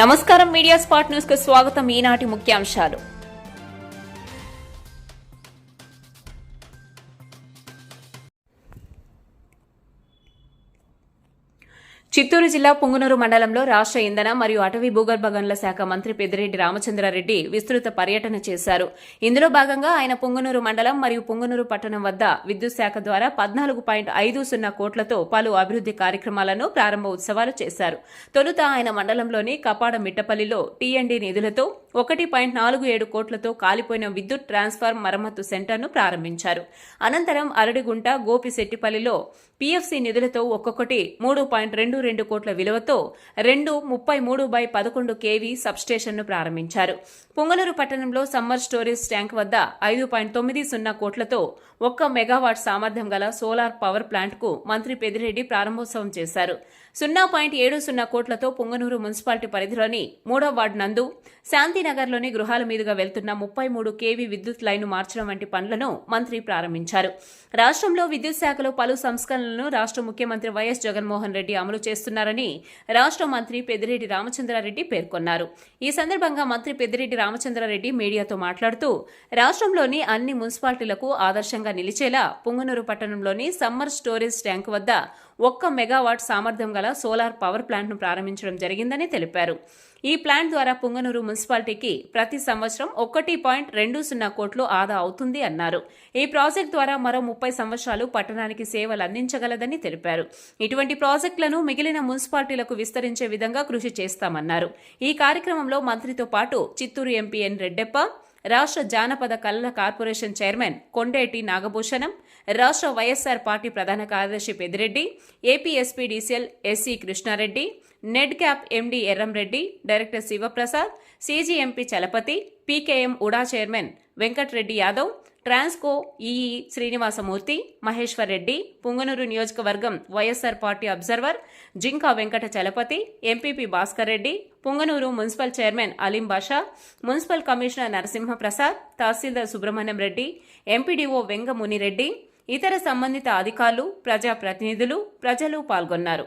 నమస్కారం media spot న్యూస్కు స్వాగతం. ఈనాటి ముఖ్యాంశాలు. చిత్తూరు జిల్లా పుంగునూరు మండలంలో రాష్ట్ర ఇంధన మరియు అటవీ భూగర్భ గనుల శాఖ మంత్రి పెద్దిరెడ్డి రామచంద్రారెడ్డి విస్తృత పర్యటన చేశారు. ఇందులో భాగంగా ఆయన పుంగునూరు మండలం మరియు పుంగునూరు పట్టణం వద్ద విద్యుత్ శాఖ ద్వారా పద్నాలుగు పాయింట్ ఐదు సున్నా కోట్లతో పలు అభివృద్ది కార్యక్రమాలను ప్రారంభ ఉత్సవాలు చేశారు. తొలుత ఆయన మండలంలోని కపాడ మిట్టపల్లిలో టీఎండీ నిధులతో ఒకటి పాయింట్ నాలుగు ఏడు కోట్లతో కాలిపోయిన విద్యుత్ ట్రాన్స్ఫార్మ్ మరమ్మతు సెంటర్ను ప్రారంభించారు. అనంతరం అరడిగుంట గోపిశెట్టిపల్లిలో పీఎఫ్సీ నిధులతో ఒక్కొక్కటి మూడు పాయింట్ రెండు రెండు కోట్ల విలువతో రెండు ముప్పై మూడు బై పదకొండు కేవీ సబ్స్టేషన్ను ప్రారంభించారు. పొంగనూరు పట్టణంలో సమ్మర్ స్టోరేజ్ ట్యాంక్ వద్ద ఐదు పాయింట్ తొమ్మిది సున్నా కోట్లతో ఒక్క మెగావాట్ సామర్థ్యం గల సోలార్ పవర్ ప్లాంట్కు మంత్రి పెదిరెడ్డి ప్రారంభోత్సవం చేశారు. సున్నా పాయింట్ ఏడు సున్నా కోట్లతో పొంగనూరు మున్సిపాలిటీ పరిధిలోని మూడో వార్డు నందు శాంతినగర్లోని గృహాల మీదుగా వెళ్తున్న ముప్పై మూడు కేవీ విద్యుత్ లైను మార్చడం వంటి పనులను మంత్రి ప్రారంభించారు. రాష్ట్రంలో విద్యుత్ శాఖలో పలు సంస్కరణలను రాష్ట్ర ముఖ్యమంత్రి వైఎస్ జగన్మోహన్ రెడ్డి అమలు చేస్తున్నారని రాష్ట్ర మంత్రి పెద్దిరెడ్డి రామచంద్రారెడ్డి పేర్కొన్నారు. ఈ సందర్భంగా మంత్రి పెద్దిరెడ్డి రామచంద్రారెడ్డి మీడియాతో మాట్లాడుతూ రాష్ట్రంలోని అన్ని మున్సిపాలిటీలకు ఆదర్శంగా నిలిచేలా పుంగనూరు పట్టణంలోని సమ్మర్ స్టోరేజ్ ట్యాంక్ వద్ద ఒక్క మెగావాట్ సామర్థ్యం గల సోలార్ పవర్ ప్లాంట్ను ప్రారంభించడం జరిగిందని తెలిపారు. ఈ ప్లాంట్ ద్వారా పుంగనూరు మున్సిపాలిటీకి ప్రతి సంవత్సరం ఒకటి పాయింట్ రెండు సున్నా కోట్లు ఆదా అవుతుంది అన్నారు. ఈ ప్రాజెక్ట్ ద్వారా మరో ముప్పై సంవత్సరాలు పట్టణానికి సేవలు అందించగలదని తెలిపారు. ఇటువంటి ప్రాజెక్టులను మిగిలిన మున్సిపాలిటీలకు విస్తరించే విధంగా కృషి చేస్తామన్నారు. ఈ కార్యక్రమంలో మంత్రితో పాటు చిత్తూరు ఎంపీ ఎన్ రెడ్డెప్ప రాష్ట్ర జానపద కళల కార్పొరేషన్ చైర్మన్ కొండేటి నాగభూషణం రాష్ట్ర వైఎస్సార్ పార్టీ ప్రధాన కార్యదర్శి Peddireddy AP SPDCL SC Krishnareddy NEDCAP MD Erramreddy director Shivaprasad CGMP Chalapathi PKM UDA chairman Venkatreddy Yadav Transco EE Srinivasamurthy Maheshwar Reddy Punganur నియోజకవర్గం YSR party observer Jinka Venkata Chalapathi MPP Bhaskar Reddy Punganur municipal chairman Aleem Basha municipal commissioner Narasimhaprasad tahsildar Subrahmanyam Reddy MPDO Venga Munireddy ఇతర సంబంధిత అధికారులు ప్రజాప్రతినిధులు ప్రజలు పాల్గొన్నారు.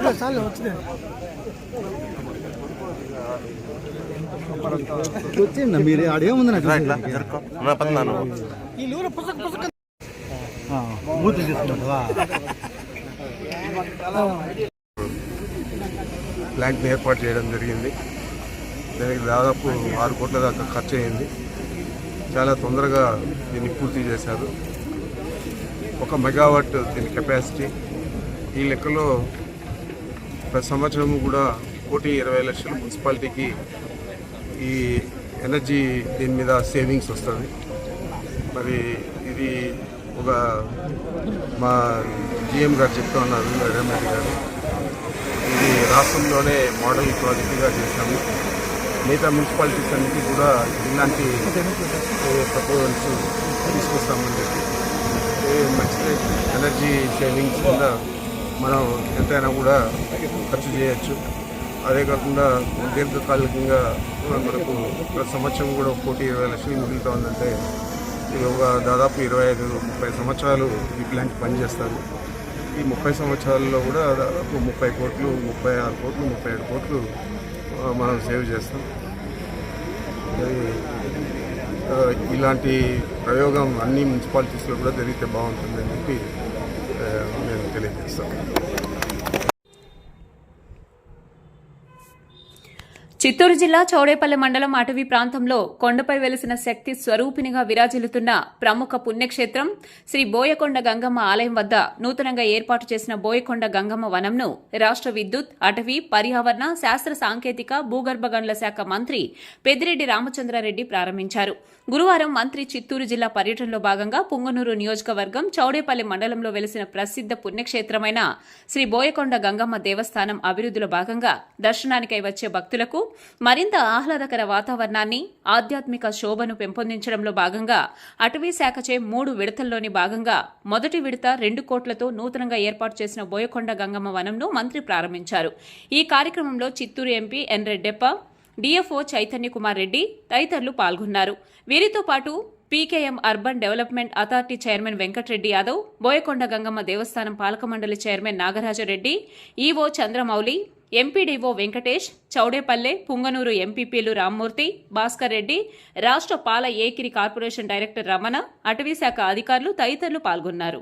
ఇచ్చాను first వచ్చిందా? మీరు ఆడేముంది నాకు? నా పన్నాను మూతులు తీసుకున్నావా ప్లాంట్ని ఏర్పాటు చేయడం జరిగింది. దానికి దాదాపు ఆరు కోట్ల దాకా ఖర్చు అయింది చాలా తొందరగా దీన్ని పూర్తి చేశారు. ఒక మెగావాట్ దీని కెపాసిటీ. ఈ లెక్కలో ప్రతి సంవత్సరం కూడా కోటి ఇరవై లక్షల మున్సిపాలిటీకి ఈ ఎనర్జీ దీని మీద సేవింగ్స్ వస్తుంది. మరి ఇది ఒక మా జిఎం గారు చెప్తా ఉన్నారు రెడ్డి గారు. ఇది రాష్ట్రంలోనే మోడల్ ప్రాజెక్టుగా చేశాము. మిగతా మున్సిపాలిటీస్ అన్నిటి కూడా ఇలాంటి ప్రపోజల్స్ తీసుకొస్తామని చెప్పి. మంచి ఎనర్జీ సేవింగ్స్ కింద మనం ఎంతైనా కూడా ఖర్చు చేయొచ్చు. అదే కాకుండా దీర్ఘకాలికంగా మనకు ప్రతి సంవత్సరం కూడా కోటి ఇరవై లక్షలు మిగులుతూ ఉందంటే ఒక దాదాపు ఇరవై ఐదు ముప్పై సంవత్సరాలు ఈ ప్లాంట్ పనిచేస్తారు ఈ ముప్పై సంవత్సరాల్లో కూడా దాదాపు ముప్పై కోట్లు ముప్పై ఆరు కోట్లు ముప్పై ఏడు కోట్లు మనం సేవ్ చేస్తాం. ఇలాంటి ప్రయోగం అన్ని మున్సిపాలిటీస్లో కూడా జరిగితే బాగుంటుందని చెప్పి మేము తెలియజేస్తాం. చిత్తూరు జిల్లా చౌడేపల్లి మండలం అటవీ ప్రాంతంలో కొండపై వెలిసిన శక్తి స్వరూపినిగా విరాజిల్లుతున్న ప్రముఖ పుణ్యక్షేత్రం శ్రీ బోయకొండ గంగమ్మ ఆలయం వద్ద నూతనంగా ఏర్పాటు చేసిన బోయకొండ గంగమ్మ వనంను రాష్ట్ర విద్యుత్ అటవీ పర్యావరణ శాస్త్ర సాంకేతిక భూగర్భ గనుల శాఖ మంత్రి పెద్దిరెడ్డి రామచంద్రారెడ్డి ప్రారంభించారు. గురువారం మంత్రి చిత్తూరు జిల్లా పర్యటనలో భాగంగా పుంగనూరు నియోజకవర్గం చౌడేపల్లి మండలంలో వెలిసిన ప్రసిద్ధ పుణ్యక్షేత్రమైన శ్రీ బోయకొండ గంగమ్మ దేవస్థానం అభివృద్ధిలో భాగంగా దర్శనానికై వచ్చే భక్తులకు మరింత ఆహ్లాదకర వాతావరణాన్ని ఆధ్యాత్మిక శోభను పెంపొందించడంలో భాగంగా అటవీ శాఖచే మూడు విడతల్లోని భాగంగా మొదటి విడత రెండు కోట్లతో నూతనంగా ఏర్పాటు చేసిన బోయకొండ గంగమ్మ వనంను మంత్రి ప్రారంభించారు. ఈ కార్యక్రమంలో Chittoor MP N Reddeppa DFO Chaitanya Kumar Reddy తదితరులు పాల్గొన్నారు. వీరితో పాటు PKM urban development authority chairman Venkatareddy Yadav Boyakonda Gangamma దేవస్థానం పాలక మండలి chairman Nagarajareddy EO Chandramouli MPDO Venkatesh Chowdepalle Punganur ఎంపీపీలు రామ్మూర్తి భాస్కర్ రెడ్డి రాష్ట్ర పాల ఏకిరి కార్పొరేషన్ డైరెక్టర్ రమణ అటవీశాఖ అధికారులు తదితరులు పాల్గొన్నారు.